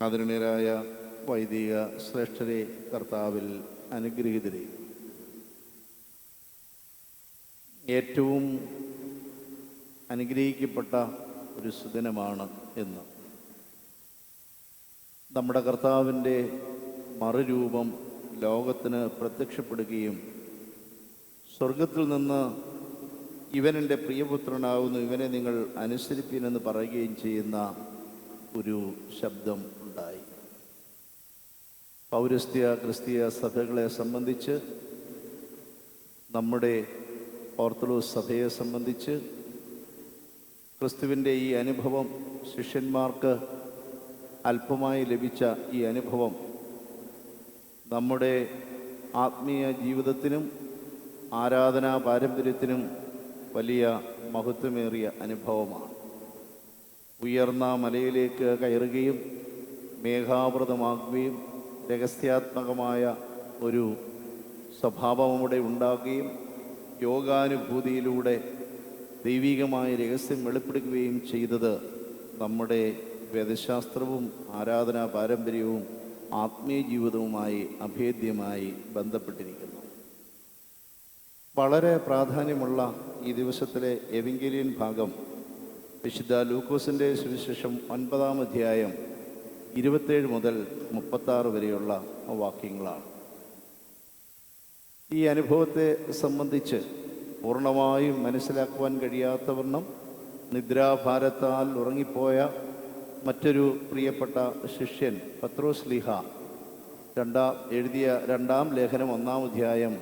ആദരണീയരായ വൈദിക ശ്രേഷ്ഠരെ കർത്താവിൽ അനുഗ്രഹീതരെ. ഏറ്റവും അനുഗ്രഹിക്കപ്പെട്ട ഒരു സുദിനമാണ് എന്ന് നമ്മുടെ കർത്താവിന്റെ മറുരൂപം ലോകത്തിന് പ്രത്യക്ഷപ്പെടുകയും സ്വർഗത്തിൽ നിന്ന് ഇവനെന്റെ പ്രിയപുത്രനാകുന്നു ഇവനെ നിങ്ങൾ അനുസരിപ്പിനെന്ന് പറയുകയും ചെയ്യുന്ന ഒരു ശബ്ദം പൗരസ്ത്യ ക്രിസ്തീയ സഭകളെ സംബന്ധിച്ച് നമ്മുടെ ഓർത്തഡോക്സ് സഭയെ സംബന്ധിച്ച് ക്രിസ്തുവിന്റെ ഈ അനുഭവം ശിഷ്യന്മാർക്ക് അല്പമായി ലഭിച്ച ഈ അനുഭവം നമ്മുടെ ആത്മീയ ജീവിതത്തിനും ആരാധനാ പാരമ്പര്യത്തിനും വലിയ മഹത്വമേറിയ അനുഭവമാണ്. ഉയർന്ന മലയിലേക്ക് കയറുകയും മേഘാവൃതമാക്കുകയും രഹസ്യാത്മകമായ ഒരു സ്വഭാവം അവിടെ ഉണ്ടാകുകയും യോഗാനുഭൂതിയിലൂടെ ദൈവികമായ രഹസ്യം വെളിപ്പെടുത്തുകയും ചെയ്തത് നമ്മുടെ വേദശാസ്ത്രവും ആരാധനാ പാരമ്പര്യവും ആത്മീയ ജീവിതവുമായി അഭേദ്യമായി ബന്ധപ്പെട്ടിരിക്കുന്നു. വളരെ പ്രാധാന്യമുള്ള ഈ ദിവസത്തിലെ എവിങ്കലിയൻ ഭാഗം വിശുദ്ധ ലൂക്കോസിന്റെ സുവിശേഷം ഒൻപതാം അധ്യായം ഇരുപത്തേഴ് മുതൽ മുപ്പത്താറ് വരെയുള്ള വാക്യങ്ങളാണ്. ഈ അനുഭവത്തെ സംബന്ധിച്ച് പൂർണമായും മനസ്സിലാക്കുവാൻ കഴിയാത്തവണ്ണം നിദ്രാഭാരത്താൽ ഉറങ്ങിപ്പോയ മറ്റൊരു പ്രിയപ്പെട്ട ശിഷ്യൻ പത്രോസ് ലിഹ. രണ്ടാം എഴുതിയ രണ്ടാം ലേഖനം ഒന്നാം അധ്യായം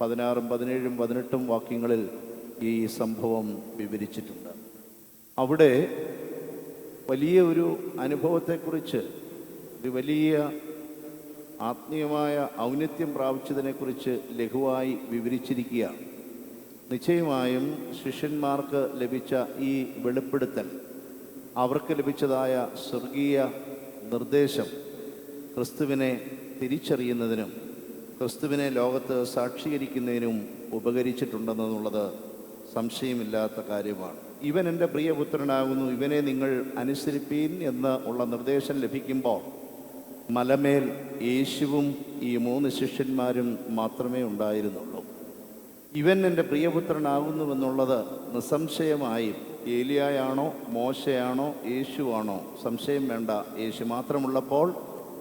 പതിനാറും പതിനേഴും പതിനെട്ടും വാക്യങ്ങളിൽ ഈ സംഭവം വിവരിച്ചിട്ടുണ്ട്. അവിടെ വലിയ ഒരു അനുഭവത്തെക്കുറിച്ച് ഒരു വലിയ ആത്മീയമായ ഔന്നത്യം പ്രാപിച്ചതിനെക്കുറിച്ച് ലഘുവായി വിവരിച്ചിരിക്കുകയാണ് നിശ്ചയമായും ശിഷ്യന്മാർക്ക് ലഭിച്ച ഈ വെളിപ്പെടുത്തൽ അവർക്ക് ലഭിച്ചതായ സ്വർഗീയ നിർദ്ദേശം ക്രിസ്തുവിനെ തിരിച്ചറിയുന്നതിനും ക്രിസ്തുവിനെ ലോകത്ത് സാക്ഷീകരിക്കുന്നതിനും ഉപകരിച്ചിട്ടുണ്ടെന്നുള്ളത് സംശയമില്ലാത്ത കാര്യമാണ്. ഇവൻ എന്റെ പ്രിയപുത്രനാകുന്നു. ഇവനെ നിങ്ങൾ അനുസരിപ്പീൻ എന്ന് ഉള്ള നിർദ്ദേശം ലഭിക്കുമ്പോൾ മലമേൽ യേശുവും ഈ മൂന്ന് ശിഷ്യന്മാരും മാത്രമേ ഉണ്ടായിരുന്നുള്ളൂ. ഇവൻ എന്റെ പ്രിയപുത്രനാകുന്നുവെന്നുള്ളത് നിസ്സംശയമായും ഏലിയായാണോ മോശയാണോ യേശുവാണോ? സംശയം വേണ്ട. യേശു മാത്രമുള്ളപ്പോൾ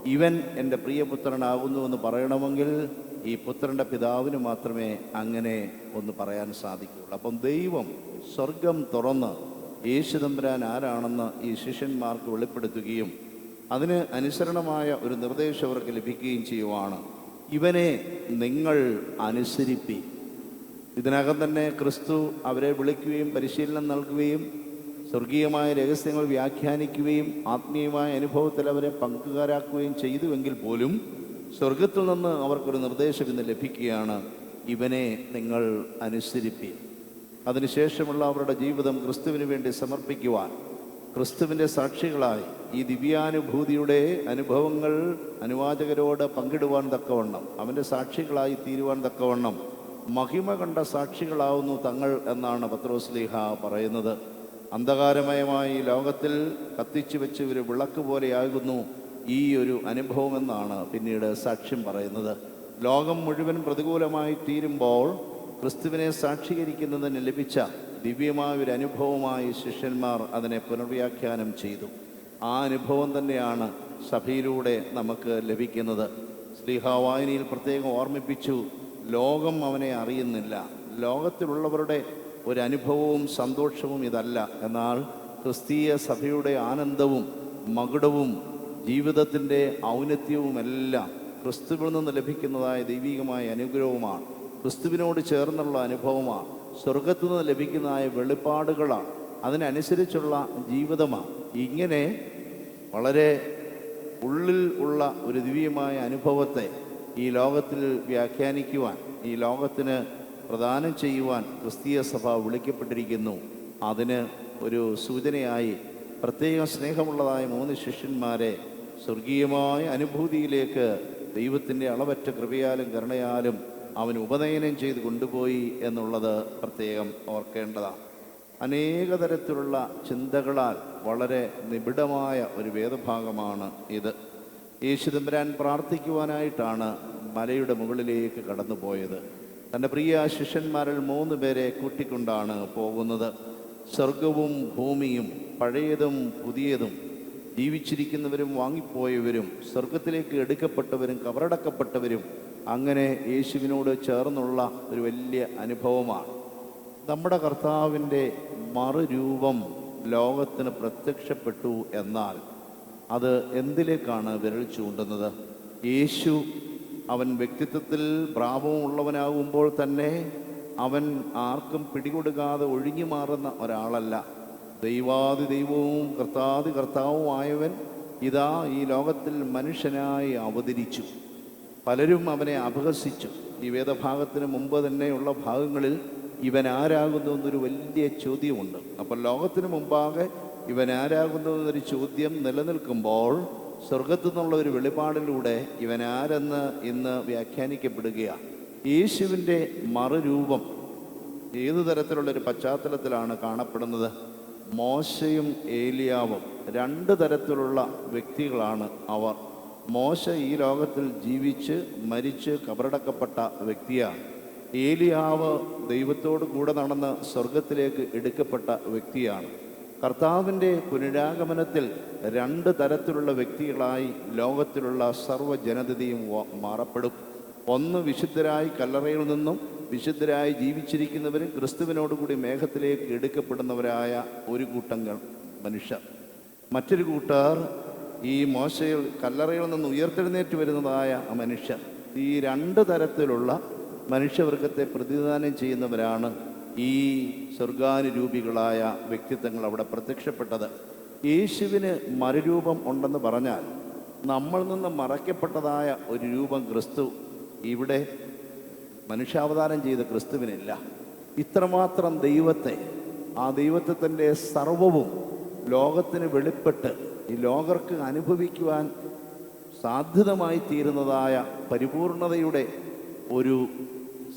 ഇവൻ എന്റെ പ്രിയപുത്രനാകുന്നുവെന്ന് പറയണമെങ്കിൽ ഈ പുത്രന്റെ പിതാവിന് മാത്രമേ അങ്ങനെ ഒന്ന് പറയാൻ സാധിക്കുകയുള്ളൂ. അപ്പം ദൈവം സ്വർഗം തുറന്ന് യേശു തമ്പുരാൻ ആരാണെന്ന് ഈ ശിഷ്യന്മാർക്ക് വെളിപ്പെടുത്തുകയും അതിന് അനുസരണമായ ഒരു നിർദ്ദേശം അവർക്ക് ലഭിക്കുകയും ചെയ്യുവാണ്. ഇവനെ നിങ്ങൾ അനുസരിപ്പി. ഇതിനകം തന്നെ ക്രിസ്തു അവരെ വിളിക്കുകയും പരിശീലനം നൽകുകയും സ്വർഗീയമായ രഹസ്യങ്ങൾ വ്യാഖ്യാനിക്കുകയും ആത്മീയമായ അനുഭവത്തിൽ അവരെ പങ്കുകാരാക്കുകയും ചെയ്തുവെങ്കിൽ പോലും സ്വർഗത്തിൽ നിന്ന് അവർക്കൊരു നിർദ്ദേശം ഇന്ന് ലഭിക്കുകയാണ് ഇവനെ നിങ്ങൾ അനുസരിപ്പി. അതിനുശേഷമുള്ള അവരുടെ ജീവിതം ക്രിസ്തുവിന് വേണ്ടി സമർപ്പിക്കുവാൻ. ക്രിസ്തുവിന്റെ സാക്ഷികളായി ഈ ദിവ്യാനുഭൂതിയുടെ അനുഭവങ്ങൾ അനുവാചകരോട് പങ്കിടുവാൻ തക്കവണ്ണം അവന്റെ സാക്ഷികളായി തീരുവാൻ തക്കവണ്ണം മഹിമ കണ്ട സാക്ഷികളാവുന്നു തങ്ങൾ എന്നാണ് പത്രോസ്ലിഹ പറയുന്നത്. അന്ധകാരമയമായ ഈ ലോകത്തിൽ കത്തിച്ചു വെച്ച് ഒരു വിളക്ക് പോലെയാകുന്നു ഈ ഒരു അനുഭവമെന്നാണ് പിന്നീട് സാക്ഷ്യം പറയുന്നത്. ലോകം മുഴുവൻ പ്രതികൂലമായി തീരുമ്പോൾ ക്രിസ്തുവിനെ സാക്ഷീകരിക്കുന്നതിന് ലഭിച്ച ദിവ്യമായ ഒരു അനുഭവമായി ശിഷ്യന്മാർ അതിനെ പുനർവ്യാഖ്യാനം ചെയ്തു. ആ അനുഭവം തന്നെയാണ് സഭയിലൂടെ നമുക്ക് ലഭിക്കുന്നത്. സ്ലീഹാവായനയിൽ പ്രത്യേകം ഓർമ്മിപ്പിച്ചു ലോകം അവനെ അറിയുന്നില്ല. ലോകത്തിലുള്ളവരുടെ ഒരു അനുഭവവും സന്തോഷവും ഇതല്ല. എന്നാൽ ക്രിസ്തീയ സഭയുടെ ആനന്ദവും മകുടവും ജീവിതത്തിന്റെ ഔന്നത്യവുമെല്ലാം ക്രിസ്തുവിൽ നിന്ന് ലഭിക്കുന്നതായ ദൈവികമായ അനുഗ്രഹവുമാണ്. ക്രിസ്തുവിനോട് ചേർന്നുള്ള അനുഭവമാണ്. സ്വർഗത്തു നിന്ന് ലഭിക്കുന്നതായ വെളിപ്പാടുകളാണ്. അതിനനുസരിച്ചുള്ള ജീവിതമാണ്. ഇങ്ങനെ വളരെ ഉള്ളിൽ ഉള്ള ഒരു ദിവ്യമായ അനുഭവത്തെ ഈ ലോകത്തിൽ വ്യാഖ്യാനിക്കുവാൻ ഈ ലോകത്തിന് പ്രദാനം ചെയ്യുവാൻ ക്രിസ്തീയ സഭ വിളിക്കപ്പെട്ടിരിക്കുന്നു. അതിന് ഒരു സൂചനയായി പ്രത്യേകം സ്നേഹമുള്ളതായ മൂന്ന് ശിഷ്യന്മാരെ സ്വർഗീയമായ അനുഭൂതിയിലേക്ക് ദൈവത്തിന്റെ അളവറ്റ കൃപയാലും കരുണയാലും അവൻ ഉപനയനം ചെയ്ത് കൊണ്ടുപോയി എന്നുള്ളത് പ്രത്യേകം ഓർക്കേണ്ടതാണ്. അനേക തരത്തിലുള്ള ചിന്തകളാൽ വളരെ നിബിഡമായ ഒരു വേദഭാഗമാണ് ഇത്. യേശുദമ്പരാൻ പ്രാർത്ഥിക്കുവാനായിട്ടാണ് മലയുടെ മുകളിലേക്ക് കടന്നുപോയത്. തന്റെ പ്രിയ ശിഷ്യന്മാരിൽ മൂന്ന് പേരെ കൂട്ടിക്കൊണ്ടാണ് പോകുന്നത്. സ്വർഗവും ഭൂമിയും പഴയതും പുതിയതും ജീവിച്ചിരിക്കുന്നവരും വാങ്ങിപ്പോയവരും സ്വർഗത്തിലേക്ക് എടുക്കപ്പെട്ടവരും കവറടക്കപ്പെട്ടവരും അങ്ങനെ യേശുവിനോട് ചേർന്നുള്ള ഒരു വലിയ അനുഭവമാണ്. നമ്മുടെ കർത്താവിന്റെ മറുരൂപം ലോകത്തിന് പ്രത്യക്ഷപ്പെട്ടു എന്നാൽ അത് എന്തിലേക്കാണ് വിരൽ ചൂണ്ടുന്നത്? യേശു അവൻ വ്യക്തിത്വത്തിൽ പ്രാപമുള്ളവനാകുമ്പോൾ തന്നെ അവൻ ആർക്കും പിടികൊടുക്കാതെ ഒഴിഞ്ഞു മാറുന്ന ഒരാളല്ല. ദൈവാദി ദൈവവും കർത്താദി കർത്താവുമായവൻ ഇതാ ഈ ലോകത്തിൽ മനുഷ്യനായി അവതരിച്ചു. പലരും അവനെ അപഹസിച്ചു. ഈ വേദഭാഗത്തിന് മുമ്പ് തന്നെയുള്ള ഭാഗങ്ങളിൽ ഇവൻ ആരാകുന്നു എന്നൊരു വലിയ ചോദ്യമുണ്ട്. അപ്പോൾ ലോകത്തിന് മുമ്പാകെ ഇവൻ ആരാകുന്നു എന്നൊരു ചോദ്യം നിലനിൽക്കുമ്പോൾ സ്വർഗത്തു നിന്നുള്ള ഒരു വെളിപാടിലൂടെ ഇവൻ ആരെന്ന് ഇന്ന് വ്യാഖ്യാനിക്കപ്പെടുകയാണ്. യേശുവിന്റെ മറുരൂപം ഏതു തരത്തിലുള്ള ഒരു പശ്ചാത്തലത്തിലാണ് കാണപ്പെടുന്നത്? മോശയും ഏലിയാവും രണ്ട് തരത്തിലുള്ള വ്യക്തികളാണ് അവർ. മോശ ഈ ലോകത്തിൽ ജീവിച്ച് മരിച്ച് കബറടക്കപ്പെട്ട വ്യക്തിയാണ് ഏലിയാവ് ദൈവത്തോട് കൂടെ നടന്ന് സ്വർഗത്തിലേക്ക് എടുക്കപ്പെട്ട വ്യക്തിയാണ്. കർത്താവിന്റെ പുനരാഗമനത്തിൽ രണ്ട് തരത്തിലുള്ള വ്യക്തികളായി ലോകത്തിലുള്ള സർവജനതയും ജനതയും മാറപ്പെടും. ഒന്ന് വിശുദ്ധരായി കല്ലറയിൽ നിന്നും വിശുദ്ധരായി ജീവിച്ചിരിക്കുന്നവരും ക്രിസ്തുവിനോടുകൂടി മേഘത്തിലേക്ക് എടുക്കപ്പെടുന്നവരായ ഒരു കൂട്ടങ്ങൾ മനുഷ്യർ. മറ്റൊരു കൂട്ടർ ഈ മോശയിൽ കല്ലറയിൽ നിന്ന് ഉയർത്തെഴുന്നേറ്റ് വരുന്നതായ മനുഷ്യർ. ഈ രണ്ട് തരത്തിലുള്ള മനുഷ്യവർഗത്തെ പ്രതിദാനം ചെയ്യുന്നവരാണ് ഈ സ്വർഗാനുരൂപികളായ വ്യക്തിത്വങ്ങൾ അവിടെ പ്രത്യക്ഷപ്പെട്ടത്. യേശുവിന് മറുരൂപം ഉണ്ടെന്ന് പറഞ്ഞാൽ നമ്മൾ നിന്ന് മറയ്ക്കപ്പെട്ടതായ ഒരു രൂപം ക്രിസ്തു ഇവിടെ മനുഷ്യാവതാരം ചെയ്ത ക്രിസ്തുവിനില്ല. ഇത്രമാത്രം ദൈവത്തെ ആ ദൈവത്വത്തിന്റെ സർവവും ലോകത്തിന് വെളിപ്പെട്ട് ഈ ലോകർക്ക് അനുഭവിക്കുവാൻ സാധ്യതമായി തീരുന്നതായ പരിപൂർണതയുടെ ഒരു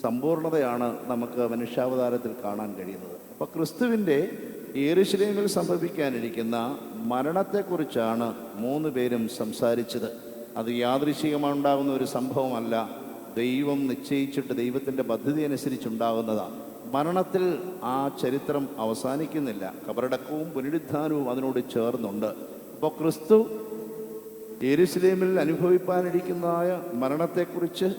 സമ്പൂർണതയാണ് നമുക്ക് മനുഷ്യാവതാരത്തിൽ കാണാൻ കഴിയുന്നത്. അപ്പോൾ ക്രിസ്തുവിന്റെ ഏറുശലേമിൽ സംഭവിക്കാനിരിക്കുന്ന മരണത്തെക്കുറിച്ചാണ് മൂന്ന് പേരും സംസാരിച്ചത്. അത് യാദൃശികമുണ്ടാകുന്ന ഒരു സംഭവമല്ല. ദൈവം നിശ്ചയിച്ചിട്ട് ദൈവത്തിന്റെ പദ്ധതി അനുസരിച്ചുണ്ടാകുന്നതാണ്. മരണത്തിൽ ആ ചരിത്രം അവസാനിക്കുന്നില്ല. കബറടക്കവും പുനരുദ്ധാനവും അതിനോട് ചേർന്നുണ്ട്. അപ്പോൾ ക്രിസ്തു യെരുസലേമിൽ അനുഭവിപ്പാനിരിക്കുന്നതായ മരണത്തെക്കുറിച്ച്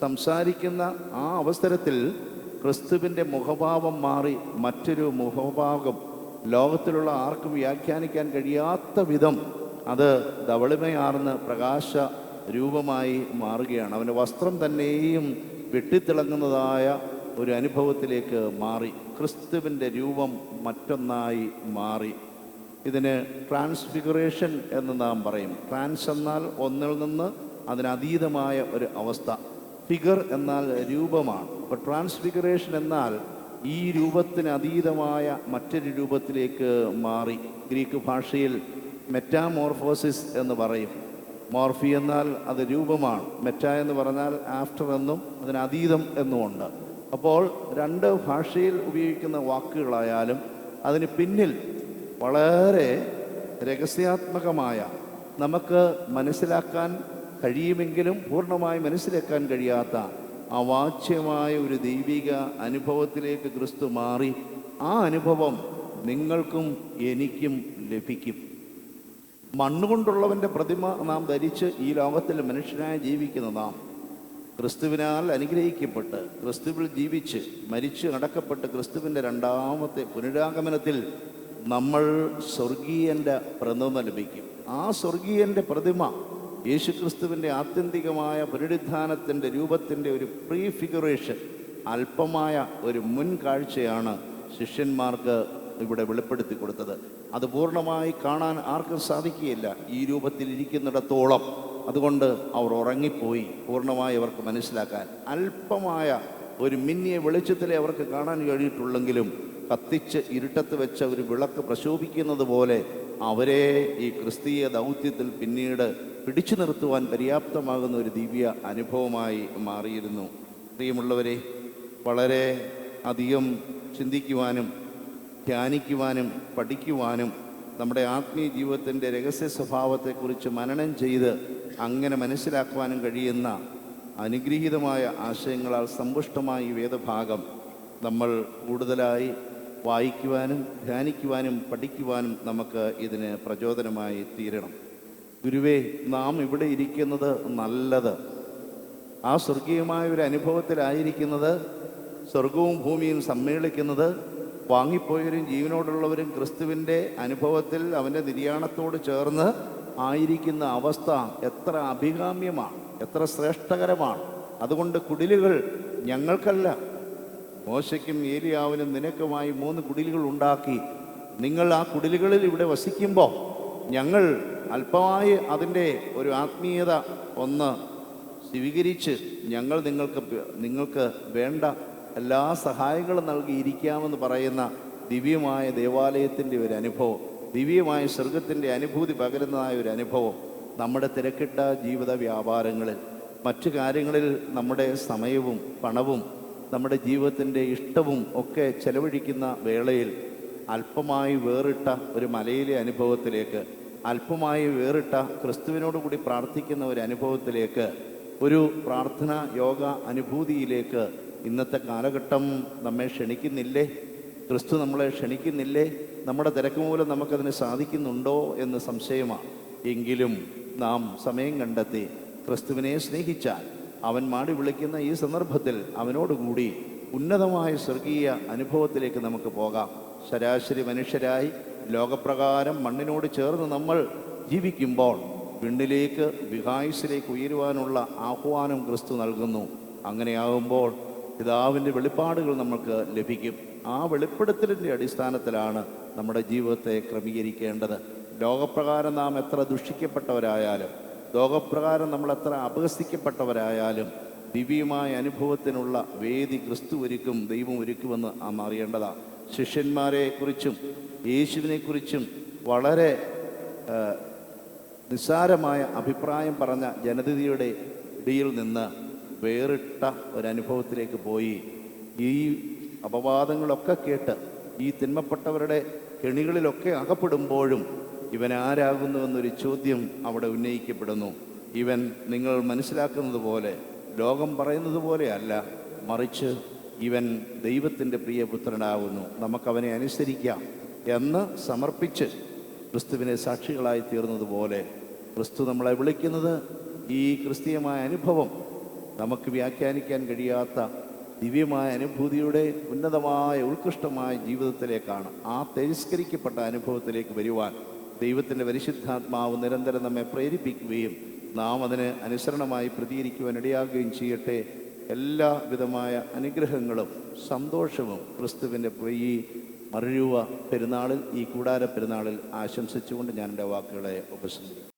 സംസാരിക്കുന്ന ആ അവസരത്തിൽ ക്രിസ്തുവിന്റെ മുഖഭാവം മാറി മറ്റൊരു മുഖഭാവം ലോകത്തിലുള്ള ആർക്കും വ്യാഖ്യാനിക്കാൻ കഴിയാത്ത വിധം അത് ധവളിമയാർന്ന് പ്രകാശ രൂപമായി മാറുകയാണ്. അവന്റെ വസ്ത്രം തന്നെയും വെട്ടിത്തിളങ്ങുന്നതായ ഒരു അനുഭവത്തിലേക്ക് മാറി. ക്രിസ്തുവിന്റെ രൂപം മറ്റൊന്നായി മാറി. ഇതിന് ട്രാൻസ്ഫിഗറേഷൻ എന്ന് നാം പറയും. ട്രാൻസ് എന്നാൽ ഒന്നിൽ നിന്ന് അതിനതീതമായ ഒരു അവസ്ഥ. ഫിഗർ എന്നാൽ രൂപമാണ്. അപ്പോൾ ട്രാൻസ്ഫിഗറേഷൻ എന്നാൽ ഈ രൂപത്തിന് അതീതമായ മറ്റൊരു രൂപത്തിലേക്ക് മാറി. ഗ്രീക്ക് ഭാഷയിൽ മെറ്റാമോർഫോസിസ് എന്ന് പറയും. മോർഫി എന്നാൽ അത് രൂപമാണ്. മെറ്റ എന്ന് പറഞ്ഞാൽ ആഫ്റ്റർ എന്നും അതിന് അതീതം എന്നുമുണ്ട്. അപ്പോൾ രണ്ട് ഭാഷയിൽ ഉപയോഗിക്കുന്ന വാക്കുകളായാലും അതിന് പിന്നിൽ വളരെ രഹസ്യാത്മകമായ നമുക്ക് മനസ്സിലാക്കാൻ കഴിയുമെങ്കിലും പൂർണമായി മനസ്സിലാക്കാൻ കഴിയാത്ത അവാച്യമായ ഒരു ദൈവിക അനുഭവത്തിലേക്ക് ക്രിസ്തു മാറി ആ അനുഭവം നിങ്ങൾക്കും എനിക്കും ലഭിക്കും. മണ്ണുകൊണ്ടുള്ളവന്റെ പ്രതിമ നാം ധരിച്ച് ഈ ലോകത്തിൽ മനുഷ്യനായി ജീവിക്കുന്ന നാം ക്രിസ്തുവിനാൽ അനുഗ്രഹിക്കപ്പെട്ട് ക്രിസ്തുവിൽ ജീവിച്ച് മരിച്ച് അടക്കപ്പെട്ട് ക്രിസ്തുവിന്റെ രണ്ടാമത്തെ പുനരാഗമനത്തിൽ നമ്മൾ സ്വർഗീയന്റെ പ്രതിമ ലഭിക്കും. ആ സ്വർഗീയന്റെ പ്രതിമ യേശുക്രിസ്തുവിന്റെ ആത്യന്തികമായ പുനരുദ്ധാനത്തിന്റെ രൂപത്തിന്റെ ഒരു പ്രീ ഫിഗറേഷൻ അല്പമായ ഒരു മുൻകാഴ്ചയാണ് ശിഷ്യന്മാർക്ക് ഇവിടെ വെളിപ്പെടുത്തി കൊടുത്തത്. അത് പൂർണമായി കാണാൻ ആർക്കും സാധിക്കുകയില്ല. ഈ രൂപത്തിൽ ഇരിക്കുന്നിടത്തോളം. അതുകൊണ്ട് അവർ ഉറങ്ങിപ്പോയി. പൂർണമായി അവർക്ക് മനസ്സിലാക്കാൻ. അല്പമായ ഒരു മിന്നിയ വെളിച്ചത്തിലെ അവർക്ക് കാണാൻ കഴിഞ്ഞിട്ടുള്ളെങ്കിലും കത്തിച്ച് ഇരുട്ടത്ത് വെച്ച ഒരു വിളക്ക് പ്രശോഭിക്കുന്നത് പോലെ അവരെ ഈ ക്രിസ്തീയ ദൗത്യത്തിൽ പിന്നീട് പിടിച്ചു നിർത്തുവാൻ പര്യാപ്തമാകുന്ന ഒരു ദിവ്യ അനുഭവമായി മാറിയിരുന്നു. പ്രിയമുള്ളവരെ വളരെ അധികം ചിന്തിക്കുവാനും ധ്യാനിക്കുവാനും പഠിക്കുവാനും നമ്മുടെ ആത്മീയ ജീവിതത്തിന്റെ രഹസ്യ സ്വഭാവത്തെക്കുറിച്ച് മനനം ചെയ്ത് അങ്ങനെ മനസ്സിലാക്കുവാനും കഴിയുന്ന അനുഗ്രഹീതമായ ആശയങ്ങളാൽ സമ്പുഷ്ടമായ ഈ വേദഭാഗം നമ്മൾ കൂടുതലായി വായിക്കുവാനും ധ്യാനിക്കുവാനും പഠിക്കുവാനും നമുക്ക് ഇതിന് പ്രചോദനമായി തീരണം. ഗുരുവേ നാം ഇവിടെ ഇരിക്കുന്നത് നല്ലത്. ആ സ്വർഗീയമായ ഒരു അനുഭവത്തിലായിരിക്കുന്നത് സ്വർഗവും ഭൂമിയും സമ്മേളിക്കുന്നത് വാങ്ങിപ്പോയവരും ജീവനോടുള്ളവരും ക്രിസ്തുവിന്റെ അനുഭവത്തിൽ അവന്റെ നിര്യാണത്തോട് ചേർന്ന് ആയിരിക്കുന്ന അവസ്ഥ എത്ര അഭികാമ്യമാണ് എത്ര ശ്രേഷ്ഠകരമാണ്. അതുകൊണ്ട് കുടിലുകൾ ഞങ്ങൾക്കല്ല. മോശയ്ക്കും ഏലിയാവിനും നിനക്കുമായി മൂന്ന് കുടിലുകൾ ഉണ്ടാക്കി. നിങ്ങൾ ആ കുടിലുകളിൽ ഇവിടെ വസിക്കുമ്പോൾ ഞങ്ങൾ അല്പമായി അതിന്റെ ഒരു ആത്മീയത ഒന്ന് സ്വീകരിച്ച് ഞങ്ങൾ നിങ്ങൾക്ക് നിങ്ങൾക്ക് വേണ്ട എല്ലാ സഹായങ്ങളും നൽകിയിരിക്കാമെന്ന് പറയുന്ന ദിവ്യമായ ദേവാലയത്തിന്റെ ഒരു അനുഭവം ദിവ്യമായ സ്വർഗത്തിന്റെ അനുഭൂതി പകരുന്നതായ ഒരു അനുഭവം നമ്മുടെ തിരക്കിട്ട ജീവിത വ്യാപാരങ്ങളിൽ മറ്റു കാര്യങ്ങളിൽ നമ്മുടെ സമയവും പണവും നമ്മുടെ ജീവിതത്തിന്റെ ഇഷ്ടവും ഒക്കെ ചെലവഴിക്കുന്ന വേളയിൽ അല്പമായി വേറിട്ട ഒരു മലയിലെ അനുഭവത്തിലേക്ക് അല്പമായി വേറിട്ട ക്രിസ്തുവിനോട് കൂടി പ്രാർത്ഥിക്കുന്ന ഒരു അനുഭവത്തിലേക്ക് ഒരു പ്രാർത്ഥന യോഗ അനുഭൂതിയിലേക്ക് ഇന്നത്തെ കാലഘട്ടം നമ്മെ ക്ഷണിക്കുന്നില്ലേ? ക്രിസ്തു നമ്മളെ ക്ഷണിക്കുന്നില്ലേ? നമ്മുടെ തിരക്ക് മൂലം നമുക്കതിന് സാധിക്കുന്നുണ്ടോ എന്ന് സംശയമാണ്. എങ്കിലും നാം സമയം കണ്ടെത്തി ക്രിസ്തുവിനെ സ്നേഹിച്ചാൽ അവൻ മാടി വിളിക്കുന്ന ഈ സന്ദർഭത്തിൽ അവനോടുകൂടി ഉന്നതമായ സ്വർഗീയ അനുഭവത്തിലേക്ക് നമുക്ക് പോകാം. ശരാശരി മനുഷ്യരായി ലോകപ്രകാരം മണ്ണിനോട് ചേർന്ന് നമ്മൾ ജീവിക്കുമ്പോൾ വിണ്ണിലേക്ക് വിഹായുസിലേക്ക് ഉയരുവാനുള്ള ആഹ്വാനം ക്രിസ്തു നൽകുന്നു. അങ്ങനെയാകുമ്പോൾ പിതാവിന്റെ വെളിപ്പാടുകൾ നമുക്ക് ലഭിക്കും. ആ വെളിപ്പെടുത്തലിന്റെ അടിസ്ഥാനത്തിലാണ് നമ്മുടെ ജീവിതത്തെ ക്രമീകരിക്കേണ്ടത്. ലോകപ്രകാരം നാം എത്ര ദുഷിക്കപ്പെട്ടവരായാലും ലോകപ്രകാരം നമ്മൾ എത്ര അപഹസിക്കപ്പെട്ടവരായാലും ദിവ്യമായ അനുഭവത്തിനുള്ള വേദി ക്രിസ്തു ഒരുക്കും ദൈവം ഒരുക്കുമെന്ന് നാം അറിയേണ്ടതാണ്. ശിഷ്യന്മാരെ കുറിച്ചും യേശുവിനെക്കുറിച്ചും വളരെ നിസ്സാരമായ അഭിപ്രായം പറഞ്ഞ ജനതയുടെ ഇടയിൽ നിന്ന് വേറിട്ട ഒരനുഭവത്തിലേക്ക് പോയി. ഈ അപവാദങ്ങളൊക്കെ കേട്ട് ഈ തിന്മപ്പെട്ടവരുടെ കെണികളിലൊക്കെ അകപ്പെടുമ്പോഴും ഇവൻ ആരാകുന്നുവെന്നൊരു ചോദ്യം അവിടെ ഉന്നയിക്കപ്പെടുന്നു. ഇവൻ നിങ്ങൾ മനസ്സിലാക്കുന്നത് പോലെ ലോകം പറയുന്നത് പോലെയല്ല മറിച്ച് ഇവൻ ദൈവത്തിന്റെ പ്രിയപുത്രനാകുന്നു. നമുക്കവനെ അനുസരിക്കാം എന്ന് സമർപ്പിച്ച് ക്രിസ്തുവിനെ സാക്ഷികളായി തീർന്നതുപോലെ ക്രിസ്തു നമ്മളെ വിളിക്കുന്നത് ഈ ക്രിസ്തീയമായ അനുഭവം നമുക്ക് വ്യാഖ്യാനിക്കാൻ കഴിയാത്ത ദിവ്യമായ അനുഭൂതിയുടെ ഉന്നതമായ ഉത്കൃഷ്ടമായ ജീവിതത്തിലേക്കാണ് ആ തിരസ്കരിക്കപ്പെട്ട അനുഭവത്തിലേക്ക് വരുവാൻ ദൈവത്തിന്റെ പരിശുദ്ധാത്മാവ് നിരന്തരം നമ്മെ പ്രേരിപ്പിക്കുകയും നാം അതിന് അനുസരണമായി പ്രതികരിക്കുവാൻ ഇടയാകുകയും ചെയ്യട്ടെ. എല്ലാവിധമായ അനുഗ്രഹങ്ങളും സന്തോഷവും ക്രിസ്തുവിന്റെ ഈ മറിയുവ പെരുന്നാളിൽ ഈ കൂടാര പെരുന്നാളിൽ ആശംസിച്ചുകൊണ്ട് ഞാൻ എന്റെ വാക്കുകളെ ഉപസംഹരിക്കും